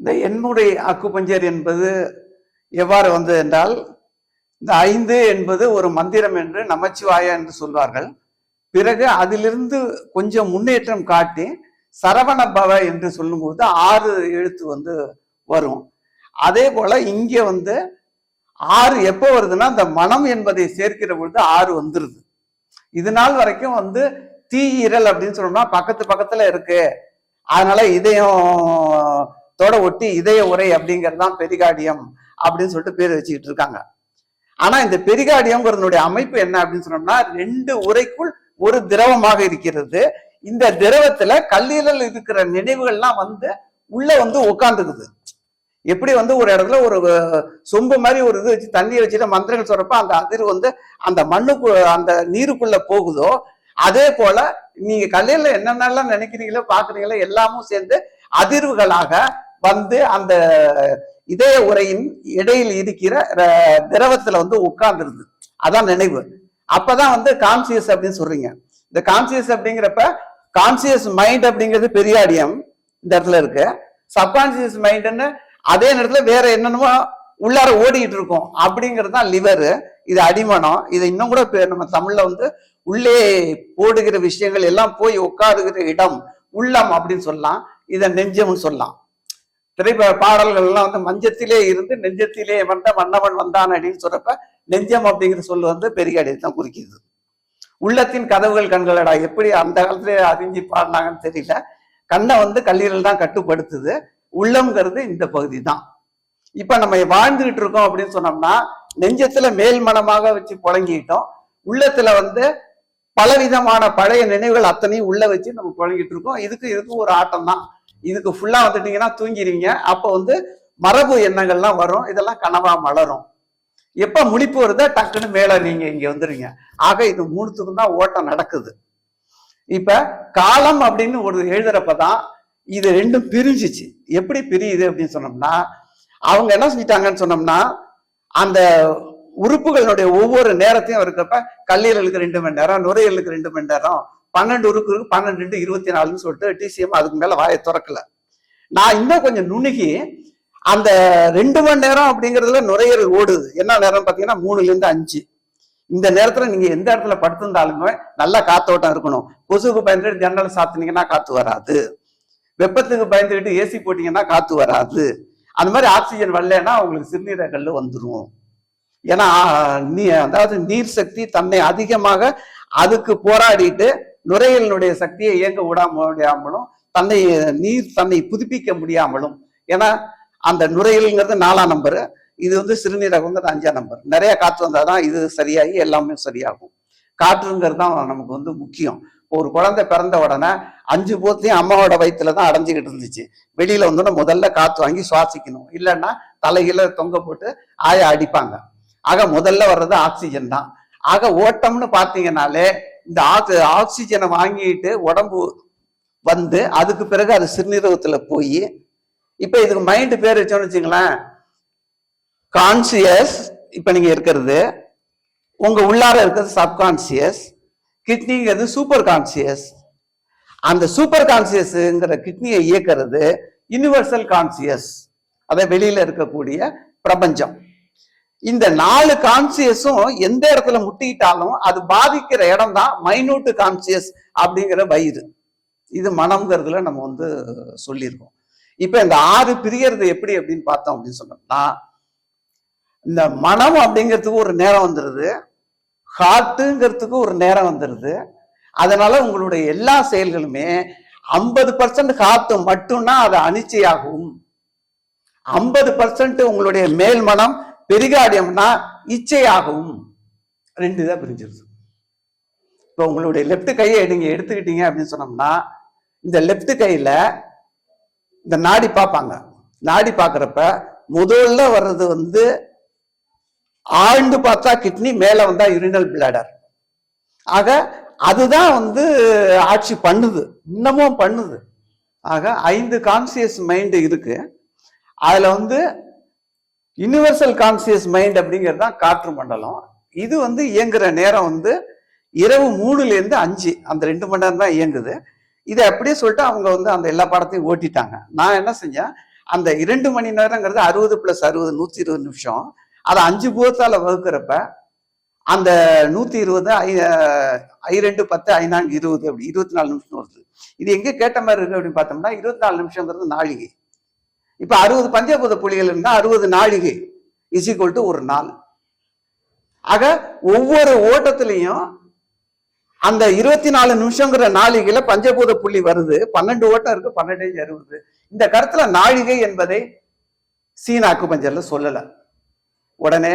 இந்த எண்முறை அக்குபஞ்சர் என்பது எவ்வாறு வந்தது என்றால் இந்த ஐந்து என்பது ஒரு மந்திரம் என்று நமச்சிவாய என்று சொல்வார்கள். பிறகு அதிலிருந்து கொஞ்சம் முன்னேற்றம் காட்டி சரவண பவ என்று சொல்லும்போது ஆறு எழுத்து வந்து வரும். அதே போல இங்கே வந்து ஆறு எப்போ வருதுன்னா இந்த மனம் என்பதை சேர்க்கிற பொழுது ஆறு வந்துருது. இது நாள் வரைக்கும் வந்து தீயிரல் அப்படின்னு சொன்னோம்னா பக்கத்து பக்கத்துல இருக்கு. அதனால இதயம் தோட ஒட்டி இதய உரை அப்படிங்கிறது தான் பெரிகாடியம் அப்படின்னு சொல்லிட்டு பேர் வச்சுக்கிட்டு இருக்காங்க. ஆனா இந்த பெரிகாடியம்ங்கிறதுனுடைய அமைப்பு என்ன அப்படின்னு சொன்னோம்னா ரெண்டு உரைக்குள் ஒரு திரவமாக இருக்கிறது. இந்த திரவத்துல கல்லீரல் இருக்கிற நினைவுகள்லாம் வந்து உள்ள வந்து உட்காந்துக்குது எப்படி வந்து ஒரு இடத்துல ஒரு சொம்பு மாதிரி ஒரு இது வச்சு தண்ணியை வச்சுட்டு மந்திரங்கள் சொல்றப்ப அந்த அதிர் வந்து அந்த மண்ணுக்கு அந்த நீருக்குள்ள போகுதோ அதே போல நீங்க கல்லையில என்னென்னலாம் நினைக்கிறீங்களோ பாக்குறீங்களோ எல்லாமும் சேர்ந்து அதிர்வுகளாக வந்து அந்த இதய உரையின் இடையில் இருக்கிற திரவத்துல வந்து உட்கார்ந்துருது. அதான் நினைவு. அப்பதான் வந்து கான்சியஸ் அப்படின்னு சொல்றீங்க. இந்த கான்சியஸ் அப்படிங்கிறப்ப கான்சியஸ் மைண்ட் அப்படிங்கிறது பெரிய அடியம் இந்த இடத்துல இருக்கு. சப்கான்சியஸ் மைண்டுன்னு அதே நேரத்துல வேற என்னென்னமோ உள்ளார ஓடிட்டு இருக்கும். அப்படிங்கிறது தான் லிவரு இது அடிமனம். இதை இன்னும் கூட பே- நம்ம தமிழ்ல வந்து உள்ளே போடுகிற விஷயங்கள் எல்லாம் போய் உட்காருகிற இடம் உள்ளம் அப்படின்னு சொல்லலாம். இதை நெஞ்சம்னு சொல்லலாம். திரைப்பட பாடல்கள் எல்லாம் வந்து மஞ்சத்திலே இருந்து நெஞ்சத்திலே வந்த மன்னவன் வந்தான் அப்படின்னு சொல்றப்ப நெஞ்சம் அப்படிங்கிற சொல் வந்து பெரிய தான் குறிக்கிது. உள்ளத்தின் கதவுகள் கண்களடா எப்படி அந்த காலத்துல அறிஞ்சு பாடினாங்கன்னு தெரியல. கண்ணை வந்து கல்லீரல் தான் கட்டுப்படுத்துது. உள்ளம்ங்கிறது இந்த பகுதி தான் இப்ப நம்ம வாழ்ந்துகிட்டு இருக்கோம் அப்படின்னு சொன்னோம்னா நெஞ்சத்துல மேல் மனமாக வச்சு புழங்கிட்டோம். உள்ளத்துல வந்து பலவிதமான பழைய நினைவுகள் அத்தனையும் உள்ள வச்சு நம்ம புழங்கிட்டு இருக்கோம். இதுக்கு இதுக்கு ஒரு ஆட்டம் தான் இதுக்கு ஃபுல்லா வந்துட்டீங்கன்னா தூங்கிடுவீங்க அப்போ வந்து மரபு எண்ணங்கள்லாம் வரும். இதெல்லாம் கனவா மலரும். எப்ப முடிப்பு வருதோ டக்குன்னு மேல நீங்க இங்க வந்துடுவீங்க ஆக இது மூணுத்துக்கும் தான் ஓட்டம் நடக்குது. இப்ப காலம் அப்படின்னு ஒரு எழுதுறப்பதான் இது ரெண்டும் பிரிஞ்சிச்சு. எப்படி பிரியுது அப்படின்னு சொன்னோம்னா அவங்க என்ன செஞ்சிட்டாங்கன்னு சொன்னோம்னா அந்த உறுப்புகளுடைய ஒவ்வொரு நேரத்தையும் இருக்கிறப்ப கல்லீரலுக்கு ரெண்டு மணி நேரம் நுரையீரலுக்கு ரெண்டு மணி நேரம் பன்னெண்டு உறுப்புக்கு பன்னெண்டு ரெண்டு இருபத்தி நாலுன்னு சொல்லிட்டு டிசிஎம் அதுக்கு மேல வாயை திறக்கல. நான் இன்னும் கொஞ்சம் நுணுகி அந்த ரெண்டு மணி நேரம் அப்படிங்கிறதுல நுரையீரல் ஓடுது. என்ன நேரம் பார்த்தீங்கன்னா மூணுல இருந்து அஞ்சு. இந்த நேரத்துல நீங்க எந்த இடத்துல படுத்திருந்தாலுமே நல்லா காத்தோட்டம் இருக்கணும். கொசுக்கு பயந்துட்டு ஜன்னல் சாத்துனீங்கன்னா காத்து வராது. வெப்பத்துக்கு பயந்துக்கிட்டு ஏசி போட்டீங்கன்னா காத்து வராது. அந்த மாதிரி ஆக்சிஜன் வரலன்னா உங்களுக்கு சிறுநீரகல்ல வந்துரும். ஏன்னா நீ அதாவது நீர் சக்தி தன்னை அதிகமாக அதுக்கு போராடிட்டு நுரையீரலினுடைய சக்தியை இயங்க விடாம முடியாமலும் தன்னை நீர் தன்னை புதுப்பிக்க முடியாமலும். ஏன்னா அந்த நுரையீரலுங்கிறது நாலாம் நம்பரு. இது வந்து சிறுநீரகங்கிறது அஞ்சாம் நம்பர். நிறைய காற்று வந்தாதான் இது சரியாகி எல்லாமே சரியாகும். காற்றுங்கிறது தான் நமக்கு வந்து முக்கியம். ஒரு குழந்தை பிறந்த உடனே அஞ்சு போத்தையும் அம்மாவோட வயிற்றுல தான் அடைஞ்சிக்கிட்டு இருந்துச்சு. வெளியில வந்தோன்னா முதல்ல காற்று வாங்கி சுவாசிக்கணும். இல்லைன்னா தலையில தொங்க போட்டு ஆய அடிப்பாங்க. ஆக முதல்ல வர்றது ஆக்சிஜன் தான். ஆக ஓட்டம்னு பார்த்தீங்கன்னாலே இந்த ஆக்சி ஆக்சிஜனை வாங்கிட்டு உடம்பு வந்து அதுக்கு பிறகு அது சிறுநீரகத்தில் போய் இப்போ இதுக்கு மைண்டு பேர் வச்சோம்னு வச்சுங்களேன் கான்சியஸ் இப்போ நீங்கள் இருக்கிறது உங்கள் உள்ளார இருக்கிறது சப்கான்சியஸ் கிட்னிங்கிறது சூப்பர் கான்சியஸ் அந்த சூப்பர் கான்சியஸுங்கிற கிட்னியை இயக்கிறது யுனிவர்சல் கான்சியஸ் அதை வெளியில் இருக்கக்கூடிய பிரபஞ்சம். இந்த நாலு கான்சியஸும் எந்த இடத்துல முட்டிக்கிட்டாலும் அது பாதிக்கிற இடம் தான் மைனூட்டு கான்சியஸ் அப்படிங்கிற வயிறு. இது மனம்ங்கிறதுல நம்ம வந்து சொல்லியிருக்கோம். இப்ப இந்த ஆறு பிரியறது எப்படி அப்படின்னு பார்த்தோம் அப்படின்னு சொன்னோம்னா இந்த மனம் அப்படிங்கிறதுக்கு ஒரு நேரம் வந்துடுது ஹார்ட்டுங்கிறதுக்கு ஒரு நேரம் வந்துடுது அதனால உங்களுடைய எல்லா செயல்களுமே ஐம்பது பர்சன்ட் ஹார்ட்டு மட்டும்னா அது அனிச்சையாகும் ஐம்பது பர்சன்ட் உங்களுடைய மேல் மனம் பெரிகார்டியம்னா இச்சையாகவும். ரெண்டு இதாக பிரிஞ்சிருது. இப்போ உங்களுடைய லெஃப்ட் கையை நீங்க எடுத்துக்கிட்டீங்க அப்படின்னு சொன்னோம்னா இந்த லெஃப்ட் கையில இந்த நாடி பார்ப்பாங்க. நாடி பார்க்குறப்ப முதல்ல வர்றது வந்து ஆழ்ந்து பார்த்தா கிட்னி மேலே வந்தா யூரினல் பிளாடர் ஆக அதுதான் வந்து ஆட்சி பண்ணுது. இன்னமும் பண்ணுது. ஆக ஐந்து கான்சியஸ் மைண்டு இருக்கு. அதில் வந்து யுனிவர்சல் கான்சியஸ் மைண்ட் அப்படிங்கிறது தான் காற்று மண்டலம். இது வந்து இயங்குற நேரம் வந்து இரவு மூணுலேருந்து அஞ்சு. அந்த ரெண்டு மணி நேரம் தான் இயங்குது. இதை அப்படியே சொல்லிட்டு அவங்க வந்து அந்த எல்லா படத்தையும் ஓட்டிட்டாங்க. நான் என்ன செஞ்சேன்? அந்த இரண்டு மணி நேரங்கிறது அறுபது பிளஸ் அறுபது நூத்தி இருபது நிமிஷம். அதை அஞ்சு பூத்தால வகுக்கிறப்ப அந்த நூத்தி இருபது ஐ ஐ ரெண்டு பத்து ஐநான்கு இருபது அப்படி இருபத்தி நாலு நிமிஷம் வருது. இது எங்க கேட்ட மாதிரி இருக்கு அப்படின்னு பார்த்தோம்னா இருபத்தி நாலு நிமிஷங்கிறது நாளிகை இப்போ அறுபது பஞ்சபூத புலிகள் இருந்தால் அறுபது நாழிகை இஸ் ஈக்குவல் டு ஒரு நாள். ஆக ஒவ்வொரு ஓட்டத்திலையும் அந்த இருபத்தி நாலு நிமிஷங்கிற நாளிகையில பஞ்சபூத புள்ளி வருது. பன்னெண்டு ஓட்டம் இருக்கு பன்னெண்டு அறுபது. இந்த கருத்துல நாழிகை என்பதை சீன அக்குபஞ்சர்ல சொல்லல. உடனே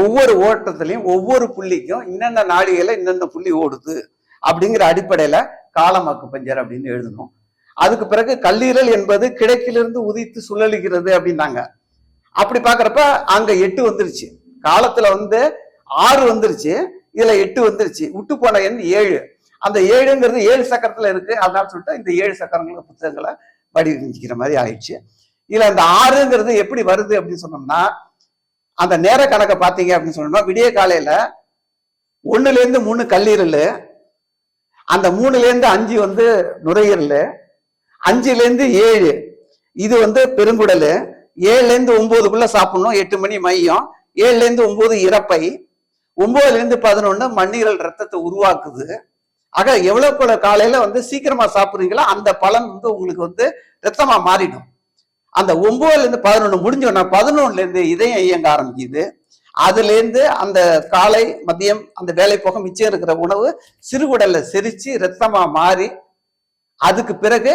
ஒவ்வொரு ஓட்டத்திலையும் ஒவ்வொரு புள்ளிக்கும் இன்னென்ன நாழிகையில இன்னென்ன புள்ளி ஓடுது அப்படிங்கிற அடிப்படையில காலம் அக்குபஞ்சர் அப்படின்னு எழுதணும். அதுக்கு பிறகு கல்லீரல் என்பது கிழக்கிலிருந்து உதித்து சுழலுகிறது அப்படின்னாங்க. அப்படி பாக்குறப்ப அங்க எட்டு வந்துருச்சு. காலத்துல வந்து ஆறு வந்துருச்சு. இதுல எட்டு வந்துருச்சு. விட்டு போன எண் ஏழு. அந்த ஏழுங்கிறது ஏழு சக்கரத்துல இருக்கு. அதனால சொல்லிட்டு இந்த ஏழு சக்கரங்கள புத்தகங்களை வடிவமைக்கிற மாதிரி ஆயிடுச்சு. இதுல அந்த ஆறுங்கிறது எப்படி வருது அப்படின்னு சொன்னோம்னா அந்த நேர கணக்கை பார்த்தீங்க அப்படின்னு சொன்னோம்னா விடிய காலையில ஒண்ணுல இருந்து மூணு கல்லீரல் அந்த மூணுல இருந்து அஞ்சு வந்து நுரையீரல் அஞ்சுல இருந்து ஏழு. இது வந்து பெருங்குடல். ஏழுல இருந்து ஒன்பதுக்குள்ள சாப்பிடணும். எட்டு மணி மையம். ஏழுல இருந்து ஒன்பது இறப்பை. ஒன்பதுல இருந்து பதினொன்னு மண்ணீரல் ரத்தத்தை உருவாக்குது. ஆக எவ்வளவு காலையில வந்து சீக்கிரமா சாப்பிடுறீங்களோ அந்த பலன் வந்து உங்களுக்கு வந்து ரத்தமா மாறிடும். அந்த ஒன்பதுல இருந்து பதினொன்று முடிஞ்சோன்னா பதினொன்னுல இருந்து இதயம் இயங்க ஆரம்பிக்குது. அதுல இருந்து அந்த காலை மதியம் அந்த வேலை போக மிச்சம் இருக்கிற உணவு சிறுகுடல்ல செரிச்சு ரத்தமா மாறி அதுக்கு பிறகு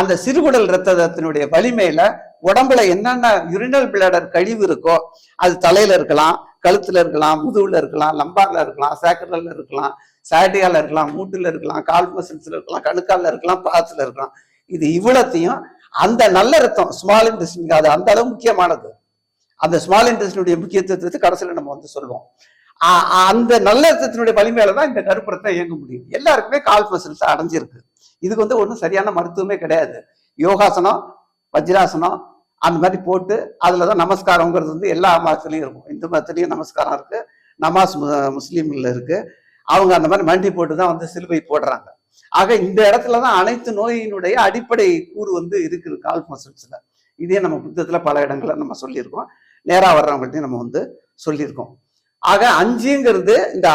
அந்த சிறுகுடல் ரத்தத்தினுடைய வலிமையில உடம்புல என்னென்ன யுரினல் பிளடர் கழிவு இருக்கோ அது தலையில இருக்கலாம் கழுத்துல இருக்கலாம் முதுகுல இருக்கலாம் லம்பார்ல இருக்கலாம் சேக்கரல்ல இருக்கலாம் சாட்டியால இருக்கலாம் மூட்டுல இருக்கலாம் கால் மசில்ஸ்ல இருக்கலாம் கணுக்கால இருக்கலாம் பாதத்துல இருக்கலாம். இது இவ்வளத்தையும் அந்த நல்ல ரத்தம் ஸ்மால் இன்டெஸ்டின் அது அந்த அளவு முக்கியமானது. அந்த ஸ்மால் இன்டெஸ்டினுடைய முக்கியத்துவத்தை கடைசியில நம்ம வந்து சொல்லுவோம். அந்த நல்ல ரத்தத்தினுடைய வலிமையில தான் இந்த கருப்பு ரத்தம் இயங்க முடியும் எல்லாருக்குமே கால் மசில்ஸ் அடைஞ்சிருக்கு. இதுக்கு வந்து ஒன்றும் சரியான மருத்துவமே கிடையாது. யோகாசனம் வஜ்ராசனம் அந்த மாதிரி போட்டு அதில் தான் நமஸ்காரங்கிறது வந்து எல்லா மதத்துலயும் இருக்கும். இந்து மதத்துலயும் நமஸ்காரம் இருக்கு. நமாஸ் முஸ்லீமில் முஸ்லீம்ல இருக்கு. அவங்க அந்த மாதிரி மண்டி போட்டு தான் வந்து சிலுவை போடுறாங்க. ஆக இந்த இடத்துல தான் அனைத்து நோயினுடைய அடிப்படை கூறு வந்து இருக்குது கால் மசில்ஸில். இதே நம்ம புத்தகத்துல பல இடங்களில் நம்ம சொல்லியிருக்கோம். நேரா வர்றவங்கள்ட்டையும் நம்ம வந்து சொல்லியிருக்கோம். ஆக அஞ்சுங்கிறது இந்த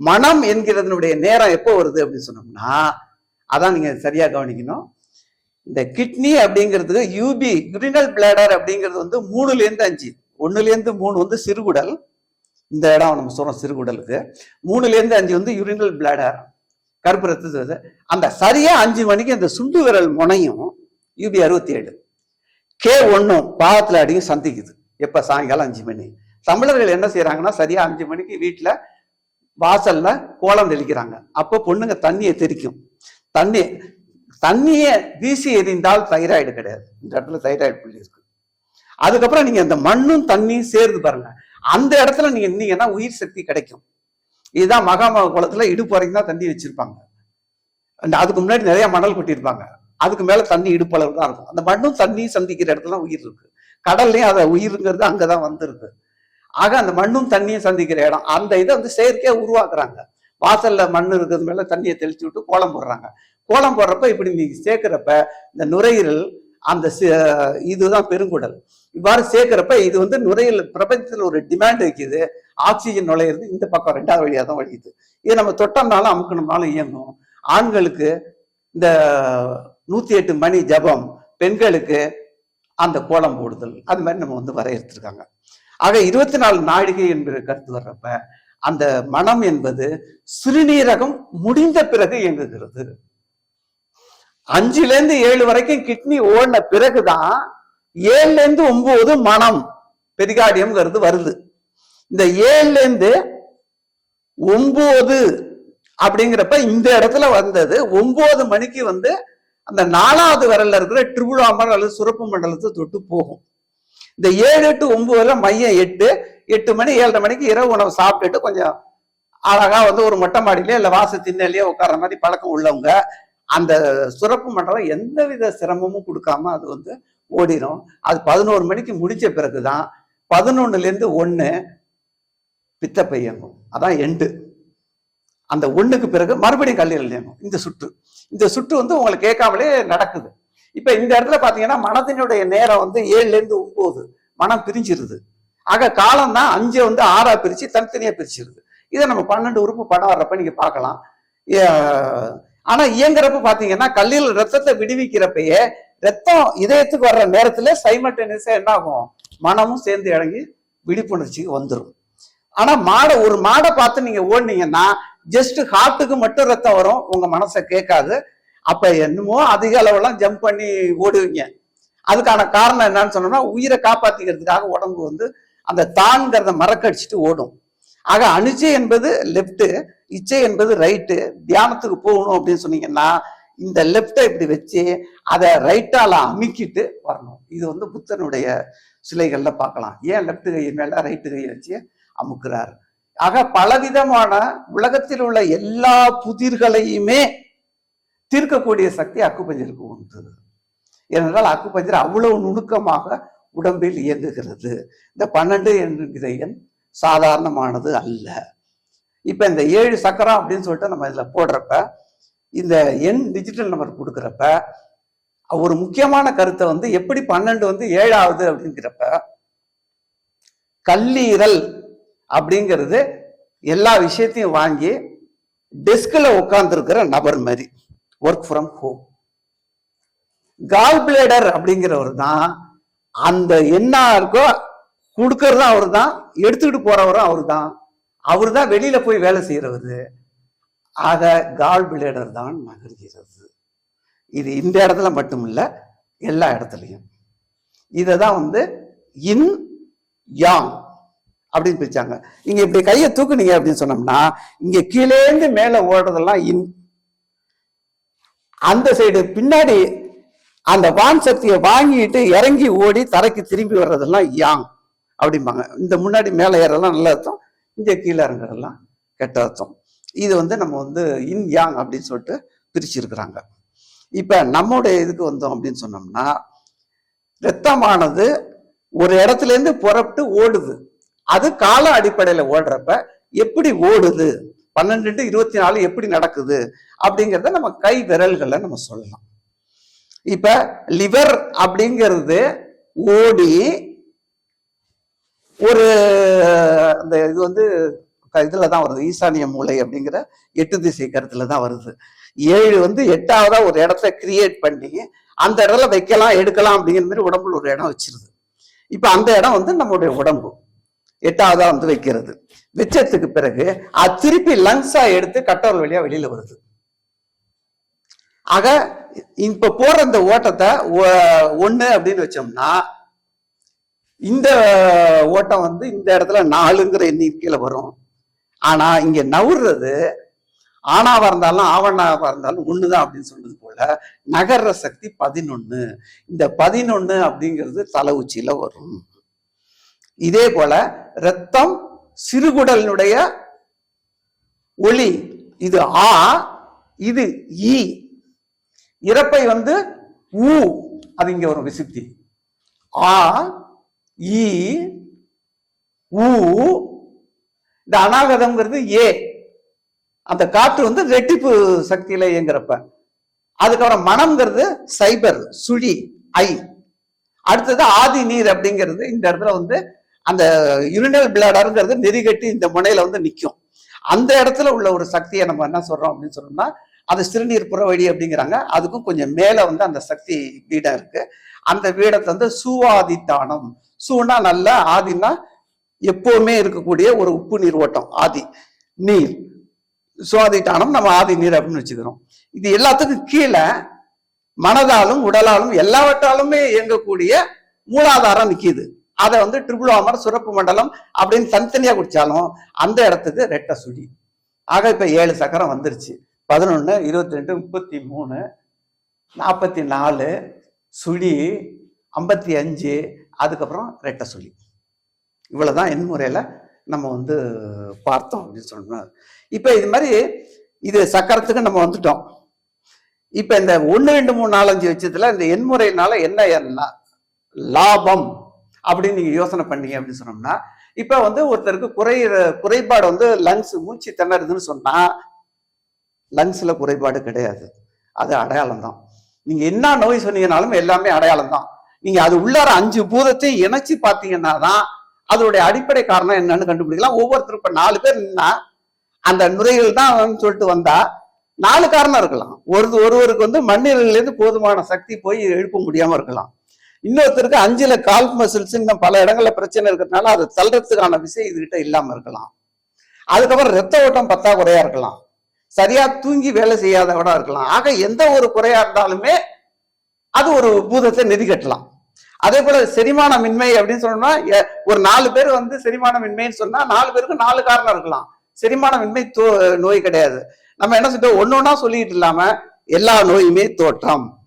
மனம் என்கிறதனுடைய நேரம் எப்போ வருது அப்படின்னு சொன்னோம்னா அதான் நீங்கள் சரியாக கவனிக்கணும். இந்த கிட்னி அப்படிங்கிறதுக்கு யூபி யூரினல் பிளாடர் அப்படிங்கிறது வந்து மூணுலேருந்து அஞ்சு. ஒன்றுலேருந்து மூணு வந்து சிறுகுடல். இந்த இடம் நம்ம சொல்கிறோம் சிறுகுடலுக்கு. மூணுலேருந்து அஞ்சு வந்து யூரினல் பிளாடர் கருப்பு ரத்தது அந்த சரியாக அஞ்சு மணிக்கு அந்த சுண்டு விரல் முனையும் யூபி அறுபத்தி ஏழு கே ஒன்றும் பாகத்தில் அடியும் சந்திக்குது. எப்போ? சாயங்காலம் அஞ்சு மணி. தமிழர்கள் என்ன செய்கிறாங்கன்னா சரியாக அஞ்சு மணிக்கு வீட்டில் வாசலில் கோலம் தெளிக்கிறாங்க. அப்போ பொண்ணுங்க தண்ணியை தெளிக்கும் தண்ணி தண்ணியை வீசி எறிந்தால் தைராய்டு கிடையாது. இந்த இடத்துல தைராய்டு புள்ளி இருக்கு. அதுக்கப்புறம் நீங்க அந்த மண்ணும் தண்ணியும் சேர்ந்து பாருங்க. அந்த இடத்துல நீங்க இருந்தீங்கன்னா உயிர் சக்தி கிடைக்கும். இதுதான் மகாமக குளத்துல இடுப்பு வரைக்கும் தான் தண்ணி வச்சிருப்பாங்க. அந்த அதுக்கு முன்னாடி நிறைய மணல் கொட்டியிருப்பாங்க. அதுக்கு மேல தண்ணி இடுப்பளவு தான் இருக்கும். அந்த மண்ணும் தண்ணியும் சந்திக்கிற இடத்துல உயிர் இருக்கு. கடல்லையும் அதை உயிருங்கிறது அங்கதான் வந்திருக்கு. ஆக அந்த மண்ணும் தண்ணியும் சந்திக்கிற இடம். அந்த இதை வந்து செயற்கையா உருவாக்குறாங்க. வாசல்ல மண் இருக்கிறது மேல தண்ணியை தெளிச்சு விட்டு கோலம் போடுறாங்க. கோலம் போடுறப்ப இப்படி நீ சேர்க்கிறப்ப இந்த நுரையீரல் அந்த இதுதான் பெருங்குடல். இவ்வாறு சேர்க்கிறப்ப இது வந்து நுரையீரல் பிரபஞ்சத்தில் ஒரு டிமாண்ட் வைக்குது. ஆக்சிஜன் நுழையிறது இந்த பக்கம் ரெண்டாவது வழியாக தான் வழியுது. இது நம்ம தொட்டம்னாலும் அமுக்கணும்னாலும் இயங்கும். ஆண்களுக்கு இந்த நூத்தி எட்டு மணி ஜபம் பெண்களுக்கு அந்த கோலம் போடுதல். அது மாதிரி நம்ம வந்து வரையறுத்திருக்காங்க. ஆக இருபத்தி நாலு நாடிகை என்கிற கருத்து வர்றப்ப அந்த மனம் என்பது சிறுநீரகம் முடிந்த பிறகு இயங்குகிறது. அஞ்சுல இருந்து ஏழு வரைக்கும் கிட்னி ஓடின பிறகுதான் ஏழுல இருந்து ஒன்பது மனம் பெரிகார்டியம்ங்கிறது வருது. இந்த ஏழுல இருந்து ஒன்பது அப்படிங்கிறப்ப இந்த இடத்துல வந்தது. ஒன்பது மணிக்கு வந்து அந்த நாலாவது விரல்ல இருக்கிற ட்ரிபுலாமர் அல்லது சுரப்பு மண்டலத்தை தொட்டு போகும். இந்த ஏழு எட்டு ஒன்பதுல மையம் எட்டு எட்டு மணி ஏழரை மணிக்கு இரவு உணவு சாப்பிட்டுட்டு கொஞ்சம் அழகா வந்து ஒரு மொட்டை மாடியிலேயே இல்லை வாசு திண்ணிலேயே உட்கார்ற மாதிரி பழக்கம் உள்ளவங்க அந்த சுரப்பு மண்டலம் எந்த வித சிரமமும் கொடுக்காம அது வந்து ஓடிடும் அது பதினோரு மணிக்கு முடிச்ச பிறகுதான் பதினொன்னுலேருந்து ஒன்று பித்தப்பை இயங்கும். அதான் எண்டு அந்த ஒண்ணுக்கு பிறகு மறுபடியும் கல்லீரல் இயங்கும். இந்த சுற்று. இந்த சுற்று வந்து உங்களை கேட்காமலே நடக்குது. இப்போ இந்த இடத்துல பார்த்தீங்கன்னா மனத்தினுடைய நேரம் வந்து ஏழுலேருந்து ஒம்பது. மனம் பிரிஞ்சிருது. ஆக காலம் தான் அஞ்சை வந்து ஆறா பிரிச்சு தனித்தனியா பிரிச்சிருது. இதை நம்ம பன்னெண்டு உறுப்பு படம் வர்றப்ப நீங்க பார்க்கலாம். ஆனால் ஆனா இயங்குறப்ப பாத்தீங்கன்னா கல்லில் ரத்தத்தை விடுவிக்கிறப்பயே ரத்தம் இதயத்துக்கு வர்ற நேரத்துல சைமல்டேனியஸா என்ன ஆகும் மனமும் சேர்ந்து இறங்கி விழிப்புணர்ச்சிக்கு வந்துடும் ஆனா மாடை ஒரு மாடை பார்த்து நீங்க ஓடுனீங்கன்னா ஜஸ்ட் ஹார்ட்டுக்கு மட்டும் ரத்தம் வரும். உங்க மனசை கேட்காது. அப்ப என்னமோ அதிக அளவுலாம் ஜம்ப் பண்ணி ஓடுவீங்க. அதுக்கான காரணம் என்னன்னு சொன்னோம்னா உயிரை காப்பாத்திக்கிறதுக்காக உடம்பு வந்து அந்த தான்ங்கிறத மறக்கடிச்சிட்டு ஓடும். ஆக அனுச்சை என்பது லெஃப்ட் இச்சை என்பது ரைட்டு தியானத்துக்கு போகணும் அப்படின்னு சொன்னீங்கன்னா இந்த லெஃப்டை இப்படி வச்சு அதை ரைட்டால அமுக்கிட்டு வரணும். இது வந்து புத்தனுடைய சிலைகள்ல பார்க்கலாம். ஏன் லெஃப்ட் கை மேல ரைட்டு கையை வச்சு அமுக்கிறார்? ஆக பலவிதமான உலகத்தில் உள்ள எல்லா புதிர்களையுமே தீர்க்கக்கூடிய சக்தி அக்குப்பஞ்சருக்கு உண்டு. ஏனென்றால் அக்குப்பஞ்சர் அவ்வளவு நுணுக்கமாக உடம்பில் இயங்குகிறது. இந்த பன்னெண்டு என்கிற எண் சாதாரணமானது அல்ல. இப்போ இந்த ஏழு சக்கரம் அப்படின்னு சொல்லிட்டு நம்ம இதில் போடுறப்ப இந்த எண் டிஜிட்டல் நம்பர் கொடுக்குறப்ப ஒரு முக்கியமான கருத்தை வந்து எப்படி பன்னெண்டு வந்து ஏழாவது அப்படிங்கிறப்ப கல்லீரல் அப்படிங்கிறது எல்லா விஷயத்தையும் வாங்கி டெஸ்கில் உட்காந்துருக்கிற நபர் மாதிரி ஒர்க் ஃப்ரம் ஹோம் கால் பிளேடர் அப்படிங்கிறவர் தான் அந்த என்ன இருக்கோ கொடுக்கறதும் அவர் தான் எடுத்துக்கிட்டு போறவரும் அவர் தான் அவர் தான் வெளியில போய் வேலை செய்யறவர். ஆக கால் பிளேடர் தான் நகர்கிறது. இது இந்த இடத்துல மட்டும் இல்லை எல்லா இடத்துலையும். இதை தான் வந்து இன் யாங் அப்படின்னு பிரிச்சாங்க. இங்க இப்படி கையை தூக்குனீங்க அப்படின்னு சொன்னோம்னா இங்க கீழேந்து மேல ஓடுறதெல்லாம் இன் அந்த சைடு பின்னாடி அந்த வான் சக்தியை வாங்கிட்டு இறங்கி ஓடி தரைக்கு திரும்பி வர்றதெல்லாம் யாங் அப்படிம்பாங்க. இந்த முன்னாடி மேலே ஏறலாம் நல்ல அர்த்தம். இங்கே கீழே இறங்குறதெல்லாம் கெட்ட அர்த்தம். இது வந்து நம்ம வந்து இன் யாங் அப்படின்னு சொல்லிட்டு பிரிச்சிருக்கிறாங்க. இப்போ நம்முடைய இதுக்கு வந்தோம் அப்படின்னு சொன்னோம்னா ரத்தமானது ஒரு இடத்துலேருந்து புறப்பட்டு ஓடுது. அது கால அடிப்படையில் ஓடுறப்ப எப்படி ஓடுது? பன்னெண்டு இருபத்தி நாலு எப்படி நடக்குது? அப்படிங்கிறத நம்ம கை விரல்களை நம்ம சொல்லலாம். இப்ப லிவர் அப்படிங்கிறது ஓடி ஒரு அந்த இது வந்து க- இதுல தான் வருது. ஈசானிய மூளை அப்படிங்கிற எட்டு திசை கருத்துல தான் வருது. ஏழு வந்து எட்டாவதா ஒரு இடத்த கிரியேட் பண்ணி அந்த இடத்துல வைக்கலாம் எடுக்கலாம் அப்படிங்கிற மாதிரி உடம்புல ஒரு இடம் வச்சிருது. இப்ப அந்த இடம் வந்து நம்மளுடைய உடம்பு. எட்டாவதா வந்து வைக்கிறது. வெச்சத்துக்கு பிறகு அது திருப்பி லங்ஸா எடுத்து கட்டோர் வழியா வெளியில வருது. ஆக இப்ப போற இந்த ஓட்டத்தை ஒன்று ஒண்ணு அப்படின்னு வச்சோம்னா இந்த ஓட்டம் வந்து இந்த இடத்துல நாலுங்கிற எண்ணிக்கையில வரும். ஆனா இங்க நவுறது ஆணாவா இருந்தாலும் ஆவணாவா இருந்தாலும் ஒண்ணுதான் அப்படின்னு சொன்னது போல நகர்ற சக்தி பதினொன்னு. இந்த பதினொன்னு அப்படிங்கிறது தலை உச்சியில வரும். இதே போல ரத்தம் சிறுகுடலினுடைய ஒளி இது ஆ இது ஈ. இறப்பை வந்து ஊ அது இங்க வரும் விசித்தி. ஆ ஈ ஊ. இந்த அநாகதம்ங்கிறது ஏ. அந்த காற்று வந்து ரெட்டிப்பு சக்தியில இயங்குறப்ப. அதுக்கப்புறம் மனம்ங்கிறது சைபர் சுழி ஐ. அடுத்தது ஆதி நீர் அப்படிங்கிறது இந்த இடத்துல வந்து அந்த யூரினல் பிளாடருங்கிறது நெறிகட்டி இந்த முனையில வந்து நிற்கும் அந்த இடத்துல உள்ள ஒரு சக்தியை நம்ம என்ன சொல்றோம் அப்படின்னு சொன்னோம்னா அது சிறுநீர் புறவழி அப்படிங்கிறாங்க. அதுக்கும் கொஞ்சம் மேலே வந்து அந்த சக்தி பீடம் இருக்கு. அந்த பீடத்தை வந்து சூவாதித்தானம் சூனா நல்ல ஆதினா எப்பவுமே இருக்கக்கூடிய ஒரு உப்பு நீர் ஓட்டம் ஆதி. நீர். சுவாதிட்டானம் நம்ம ஆதி நீர் அப்படின்னு வச்சுக்கிறோம். இது எல்லாத்துக்கும் கீழே மனதாலும் உடலாலும் எல்லாவற்றாலுமே இயங்கக்கூடிய மூலாதாரம் நிற்கிது அதை வந்து ட்ரிபிள் சுரப்பு மண்டலம் அப்படின்னு தனித்தனியாக குடித்தாலும் அந்த இடத்துக்கு ரெட்டை சுழி. ஆக இப்போ ஏழு சக்கரம் வந்துருச்சு. பதினொன்று இருபத்தி ரெண்டு முப்பத்தி மூணு நாற்பத்தி நாலு சுழி ஐம்பத்தி அஞ்சு அதுக்கப்புறம் ரெட்டை சுழி. இவ்வளவுதான் என் முறையில் நம்ம வந்து பார்த்தோம் அப்படின்னு சொன்னோம் இப்போ இது மாதிரி இது சக்கரத்துக்கு நம்ம வந்துட்டோம். இப்போ இந்த ஒன்று ரெண்டு மூணு நாலஞ்சு வச்சதுல இந்த எண்முறையினால என்ன என்ன லாபம் அப்படின்னு நீங்கள் யோசனை பண்ணீங்க அப்படின்னு சொன்னோம்னா இப்போ வந்து ஒருத்தருக்கு குறை குறைபாடு வந்து லங்ஸ் மூச்சு திணறுதுன்னு சொன்னால் லங்ஸில் குறைபாடு கிடையாது. அது அடையாளம் தான் நீங்க என்ன நோய் சொன்னீங்கனாலும் எல்லாமே அடையாளம் தான் நீங்க அது உள்ளார அஞ்சு பூதத்தை இணைச்சி பார்த்தீங்கன்னா தான் அதோடைய அடிப்படை காரணம் என்னன்னு கண்டுபிடிக்கலாம். ஒவ்வொருத்தரும் இப்போ நாலு பேர் நின்னா அந்த நுரைகள் தான் சொல்லிட்டு வந்தா நாலு காரணம் இருக்கலாம். ஒரு ஒருவருக்கு வந்து மண்ணிலிருந்து போதுமான சக்தி போய் எழுப்ப முடியாம இருக்கலாம். இன்னொருத்தருக்கு அஞ்சுல கால் மசில்ஸ் இன்னும் பல இடங்கள்ல பிரச்சனை இருக்கிறதுனால அதை தள்ளுறதுக்கான விசை இதுகிட்ட இல்லாம இருக்கலாம். அதுக்கப்புறம் ரத்த ஓட்டம் பத்தாக்குறையா இருக்கலாம். சரியா தூங்கி வேலை செய்யாதவனா இருக்கலாம். ஆக எந்த ஒரு குறையா இருந்தாலுமே அது ஒரு பூதத்தை நிதி கட்டலாம். அதே போல செரிமானமின்மை அப்படின்னு சொன்னோம்னா ஒரு நாலு பேர் வந்து செரிமானமின்மைன்னு சொன்னா நாலு பேருக்கு நாலு காரணம் இருக்கலாம். செரிமானமின்மை தோ- நோய் கிடையாது. நம்ம என்ன சொல்லிட்டோம் ஒன்னொன்னா சொல்லிட்டு இல்லாம எல்லா நோயுமே தோற்றம்.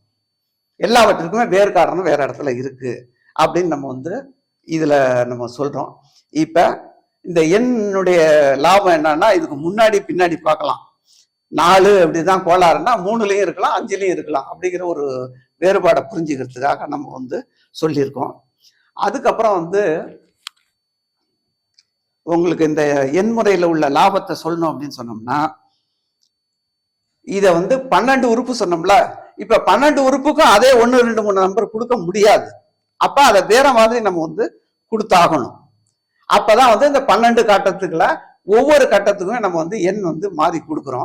எல்லாவற்றிற்குமே வேறு காரணம் வேற இடத்துல இருக்கு. அப்படின்னு நம்ம வந்து இதுல நம்ம சொல்றோம். இப்ப இந்த என்னுடைய லாபம் என்னன்னா இதுக்கு முன்னாடி பின்னாடி பார்க்கலாம். நாலு அப்படிதான் கோளாறுன்னா மூணுலையும் இருக்கலாம் அஞ்சுலையும் இருக்கலாம் அப்படிங்கிற ஒரு வேறுபாடை புரிஞ்சுக்கிறதுக்காக நம்ம வந்து சொல்லியிருக்கோம். அதுக்கப்புறம் வந்து உங்களுக்கு இந்த எண் முறையில உள்ள லாபத்தை சொல்லணும் அப்படின்னு சொன்னோம்னா இதை வந்து பன்னெண்டு உறுப்பு சொன்னோம்ல இப்ப பன்னெண்டு உறுப்புக்கும் அதே ஒண்ணு ரெண்டு மூணு நம்பர் கொடுக்க முடியாது. அப்ப அதை வேற மாதிரி நம்ம வந்து கொடுத்தாகணும். அப்பதான் வந்து இந்த பன்னெண்டு கட்டத்துக்குள்ள ஒவ்வொரு கட்டத்துக்குமே நம்ம வந்து எண் வந்து மாறி கொடுக்குறோம்.